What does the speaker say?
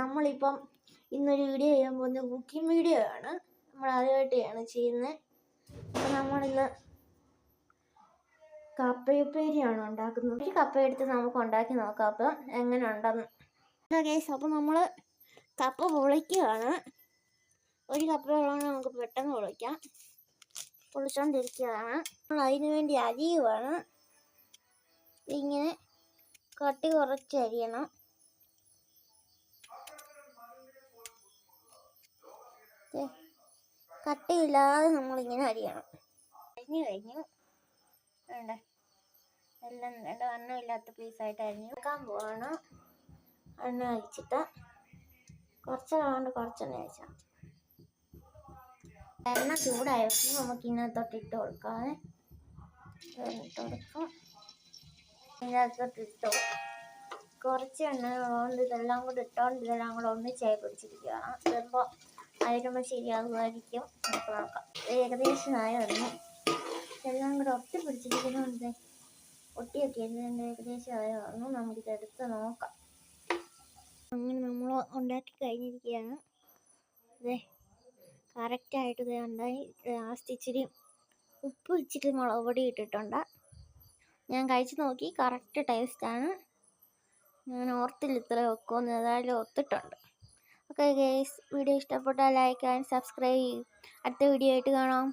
നമ്മളിപ്പം ഇന്നൊരു വീഡിയോ ചെയ്യാൻ പോകുന്നത് കുക്കിംഗ് വീഡിയോ ആണ്. നമ്മൾ ആദ്യമായിട്ടാണ് ചെയ്യുന്നത്. അപ്പം നമ്മളിന്ന് കപ്പയുപ്പേരിയാണ് ഉണ്ടാക്കുന്നത്? ഒരു കപ്പ എടുത്ത് നമുക്ക് ഉണ്ടാക്കി നോക്കാം. അപ്പം എങ്ങനെ ഉണ്ടെന്ന്. കേസ് അപ്പം നമ്മൾ കപ്പ പൊളിക്കുകയാണ്. ഒരു കപ്പ വെള്ളമാണ് നമുക്ക് പെട്ടെന്ന് പൊളിക്കാം. പൊളിച്ചോണ്ടിരിക്കുകയാണ്. നമ്മൾ അതിന് വേണ്ടി അരിയുവാണ്. ഇങ്ങനെ കട്ടി കുറച്ച് അരിയണം കട്ടിയില്ലാതെ നമ്മളിങ്ങനെ അരിയണം. അരിഞ്ഞു കഴിഞ്ഞു. വേണ്ട എല്ലാം വേണ്ട വണ്ണമില്ലാത്ത പീസായിട്ട് അരിഞ്ഞു. വെക്കാൻ പോവാണ്. എണ്ണ അരിച്ചിട്ട് കുറച്ച് കൊണ്ട് കുറച്ചെണ്ണ അരിച്ചാൽ എണ്ണ ചൂടായപ്പോൾ നമുക്ക് ഇതിനകത്തോട്ട് ഇട്ട് കൊടുക്കാതെ ഇട്ട് കൊടുക്കാം. ഇതിനകത്തോട്ട് ഇട്ടു കുറച്ച് എണ്ണ കൊണ്ട് ഇതെല്ലാം കൂടെ ഇട്ടുകൊണ്ട് ഇതെല്ലാം കൂടെ ഒന്നിച്ചായി പിടിച്ചിരിക്കുകയാണ് ഇടുമ്പോൾ അതിരുമ്പോൾ ശരിയാകുമായിരിക്കും. നമുക്ക് നോക്കാം. ഏകദേശം ആയി വന്നു എല്ലാം കൂടെ ഒട്ടി പിടിച്ചിരിക്കുന്നുണ്ട് ഒട്ടിയൊക്കെ ഇതിന്റെ ഏകദേശം ആയി വന്നു നമുക്കിത് എടുത്ത് നോക്കാം. അങ്ങനെ നമ്മൾ ഉണ്ടാക്കി കഴിഞ്ഞിരിക്കുകയാണ്. അതെ കറക്റ്റായിട്ട് ഇത് ഉണ്ടായി. ലാസ്റ്റ് ഇച്ചിരി ഉപ്പ് ഇച്ചിരി മുളക് പൊടി ഇട്ടിട്ടുണ്ട്. ഞാൻ കഴിച്ച് നോക്കി. കറക്റ്റ് ടേസ്റ്റാണ് ഞാൻ ഓർത്തില്ല ഇത്ര വെക്കുമെന്ന്. ഏതായാലും ഒത്തിട്ടുണ്ട്. ഓക്കെ ഗേസ് വീഡിയോ ഇഷ്ടപ്പെട്ടാൽ ലൈക്ക് ആൻഡ് സബ്സ്ക്രൈബ് ചെയ്യും അടുത്ത വീഡിയോ ആയിട്ട് കാണാം.